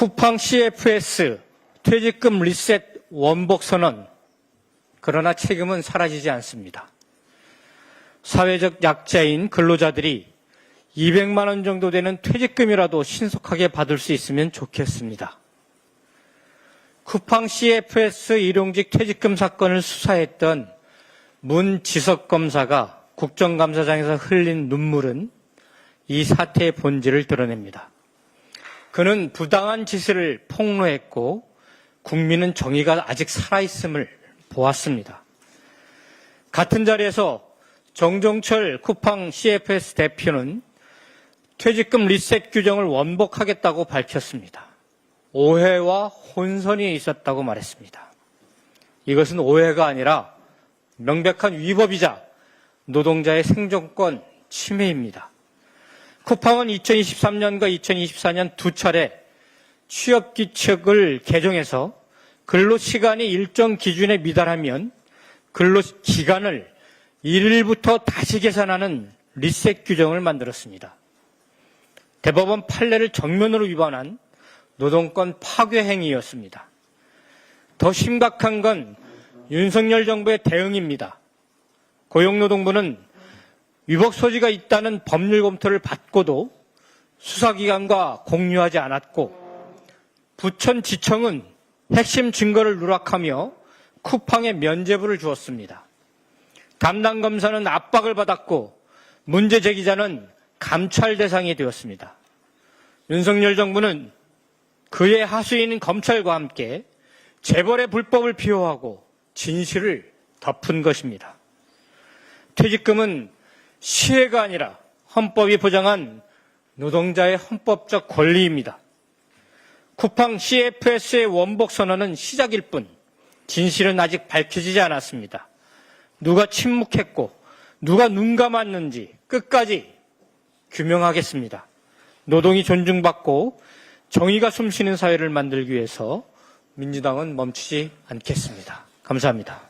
쿠팡 CFS 퇴직금 리셋 원복 선언 그러나 책임은 사라지지 않습니다. 사회적 약자인 근로자들이 200만 원 정도 되는 퇴직금이라도 신속하게 받을 수 있으면 좋겠습니다. 쿠팡 CFS 일용직 퇴직금 사건을 수사했던 문지석 검사가 국정감사장에서 흘린 눈물은 이 사태의 본질을 드러냅니다. 그는 부당한 짓을 폭로했고 국민은 정의가 아직 살아있음을 보았습니다. 같은 자리에서 정종철 쿠팡 CFS 대표는 퇴직금 리셋 규정을 원복하겠다고 밝혔습니다. 오해와 혼선이 있었다고 말했습니다. 이것은 오해가 아니라 명백한 위법이자 노동자의 생존권 침해입니다. 쿠팡은 2023년과 2024년 두 차례 취업 규칙을 개정해서 근로 시간이 일정 기준에 미달하면 근로 기간을 1일부터 다시 계산하는 리셋 규정을 만들었습니다. 대법원 판례를 정면으로 위반한 노동권 파괴 행위였습니다. 더 심각한 건 윤석열 정부의 대응입니다. 고용노동부는 위법 소지가 있다는 법률 검토를 받고도 수사기관과 공유하지 않았고 부천지청은 핵심 증거를 누락하며 쿠팡에 면죄부를 주었습니다. 담당 검사는 압박을 받았고 문제 제기자는 감찰 대상이 되었습니다. 윤석열 정부는 그의 하수인 검찰과 함께 재벌의 불법을 비호하고 진실을 덮은 것입니다. 퇴직금은 시혜가 아니라 헌법이 보장한 노동자의 헌법적 권리입니다. 쿠팡 CFS의 원복 선언은 시작일 뿐 진실은 아직 밝혀지지 않았습니다. 누가 침묵했고 누가 눈 감았는지 끝까지 규명하겠습니다. 노동이 존중받고 정의가 숨쉬는 사회를 만들기 위해서 민주당은 멈추지 않겠습니다. 감사합니다.